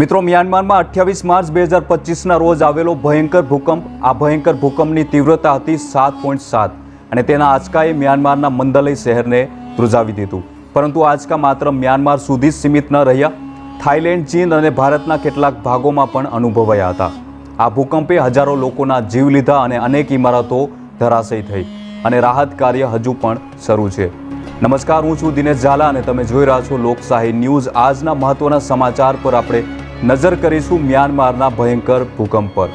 મિત્રો, મ્યાનમારમાં અઠ્યાવીસ માર્ચ બે હજાર પચીસના રોજ આવેલો ભયંકર ભૂકંપ. આ ભયંકર ભૂકંપની તીવ્રતા હતી સાત પોઈન્ટ સાત અને તેના આંચકાએ મ્યાનમારના મંદલય શહેરને ધ્રુજાવી દીધું. પરંતુ આંચકા માત્ર મ્યાનમાર સુધી જ સીમિત ન રહ્યા. થાઇલેન્ડ, ચીન અને ભારતના કેટલાક ભાગોમાં પણ અનુભવાયા હતા. આ ભૂકંપે હજારો લોકોના જીવ લીધા અને અનેક ઇમારતો ધરાશયી થઈ અને રાહત કાર્ય હજુ પણ શરૂ છે. નમસ્કાર, હું છું દિનેશ ઝાલા અને તમે જોઈ રહ્યા છો લોકશાહી ન્યૂઝ. આજના મહત્વના સમાચાર પર આપણે નજર કરીશું મ્યાનમારના ભયંકર ભૂકંપ પર.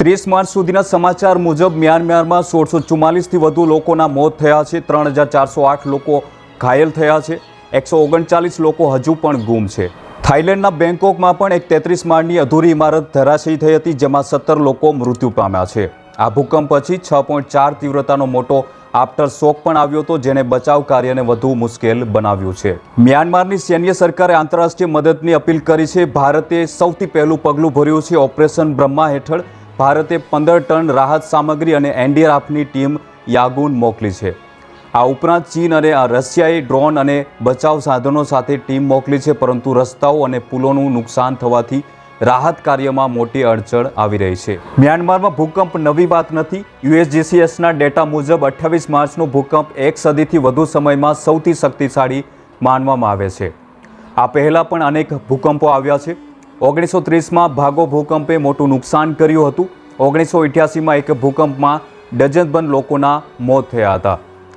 ત્રીસ માર્ચ સુધીના સમાચાર મુજબ મ્યાનમારમાં સોળસો ચુમ્માલીસથી વધુ લોકોના મોત થયા છે. ત્રણ હજાર ચારસો આઠ લોકો ઘાયલ થયા છે. એકસો ઓગણચાલીસ લોકો હજુ પણ ગુમ છે. થાઇલેન્ડના બેંકોકમાં પણ એક તેત્રીસ માળની અધૂરી ઇમારત ધરાશયી થઈ હતી, જેમાં સત્તર લોકો મૃત્યુ પામ્યા છે. આ ભૂકંપ પછી છ પોઈન્ટ ચાર તીવ્રતાનો મોટો આફ્ટર શોક પણ આવ્યો હતો, જેને બચાવ કાર્યને વધુ મુશ્કેલ બનાવ્યું છે. મ્યાનમારની સૈન્ય સરકારે આંતરરાષ્ટ્રીય મદદની અપીલ કરી છે. ભારતે સૌથી પહેલું પગલું ભર્યું છે ઓપરેશન બ્રહ્મા હેઠળ. ભારતે પંદર ટન રાહત સામગ્રી અને એનડીઆરએફની ટીમ યાગુન મોકલી છે. આ ઉપરાંત ચીન અને રશિયાએ ડ્રોન અને બચાવ સાધનો સાથે ટીમ મોકલી છે, પરંતુ રસ્તાઓ અને પુલોનું નુકસાન થવાથી રાહત કાર્યમાં મોટી અડચણ આવી રહી છે. મ્યાનમારમાં ભૂકંપ નવી વાત નથી. યુએસજીસીએસના ડેટા મુજબ અઠ્યાવીસ માર્ચનો ભૂકંપ એક સદીથી વધુ સમયમાં સૌથી શક્તિશાળી માનવામાં આવે છે. આ પહેલાં પણ અનેક ભૂકંપો આવ્યા છે. ઓગણીસો ત્રીસમાં ભાગો ભૂકંપે મોટું નુકસાન કર્યું હતું. ઓગણીસો અઠ્યાસીમાં એક ભૂકંપમાં ડઝનબંધ લોકોના મોત થયા હતા.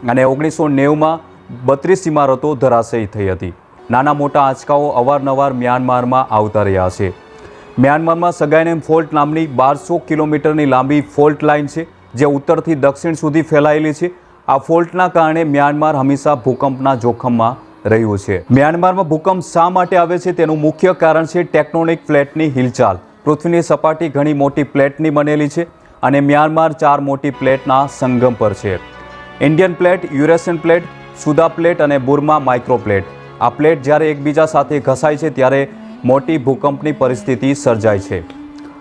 અને ઓગણીસો નેવુંમાં બત્રીસ ઇમારતો ધરાશયી થઈ હતી. નાના મોટા આંચકાઓ અવારનવાર મ્યાનમારમાં આવતા રહ્યા છે. મ્યાનમારમાં સગાઈનેમ ફોલ્ટ નામની બારસો કિલોમીટરની લાંબી ફોલ્ટ લાઇન છે, જે ઉત્તરથી દક્ષિણ સુધી ફેલાયેલી છે. આ ફોલ્ટના કારણે મ્યાનમાર હંમેશા ભૂકંપના જોખમમાં રહ્યું છે. મ્યાનમારમાં ભૂકંપ શા માટે આવે છે તેનું મુખ્ય કારણ છે ટેક્ટોનિક પ્લેટની હિલચાલ. પૃથ્વીની સપાટી ઘણી મોટી પ્લેટની બનેલી છે અને મ્યાનમાર ચાર મોટી પ્લેટના સંગમ પર છે. Indian plate, Eurasian plate, Sunda plate અને બુર્મા માઇક્રો પ્લેટ. આ પ્લેટ જ્યારે એકબીજા સાથે ઘસાય છે ત્યારે મોટી ભૂકંપની પરિસ્થિતિ સર્જાય છે.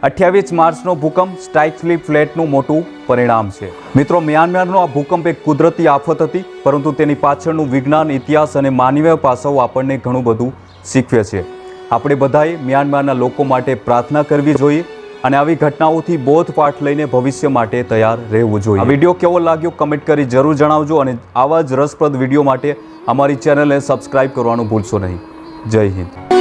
અઠ્યાવીસ માર્ચનો ભૂકંપ સ્ટાઇકલી ફ્લેટનું મોટું પરિણામ છે. મિત્રો, મ્યાનમારનો આ ભૂકંપ એક કુદરતી આફત હતી, પરંતુ તેની પાછળનું વિજ્ઞાન, ઇતિહાસ અને માનવીય પાસાઓ આપણને ઘણું બધું શીખવે છે. આપણે બધાએ મ્યાનમારના લોકો માટે પ્રાર્થના કરવી જોઈએ અને આવી ઘટનાઓથી બોધપાઠ લઈને ભવિષ્ય માટે તૈયાર રહેવું જોઈએ. વીડિયો કેવો લાગ્યો કમેન્ટ કરી જરૂર જણાવજો અને આવા જ રસપ્રદ વીડિયો માટે અમારી ચેનલને સબસ્ક્રાઇબ કરવાનું ભૂલશો નહીં. જય હિન્દ.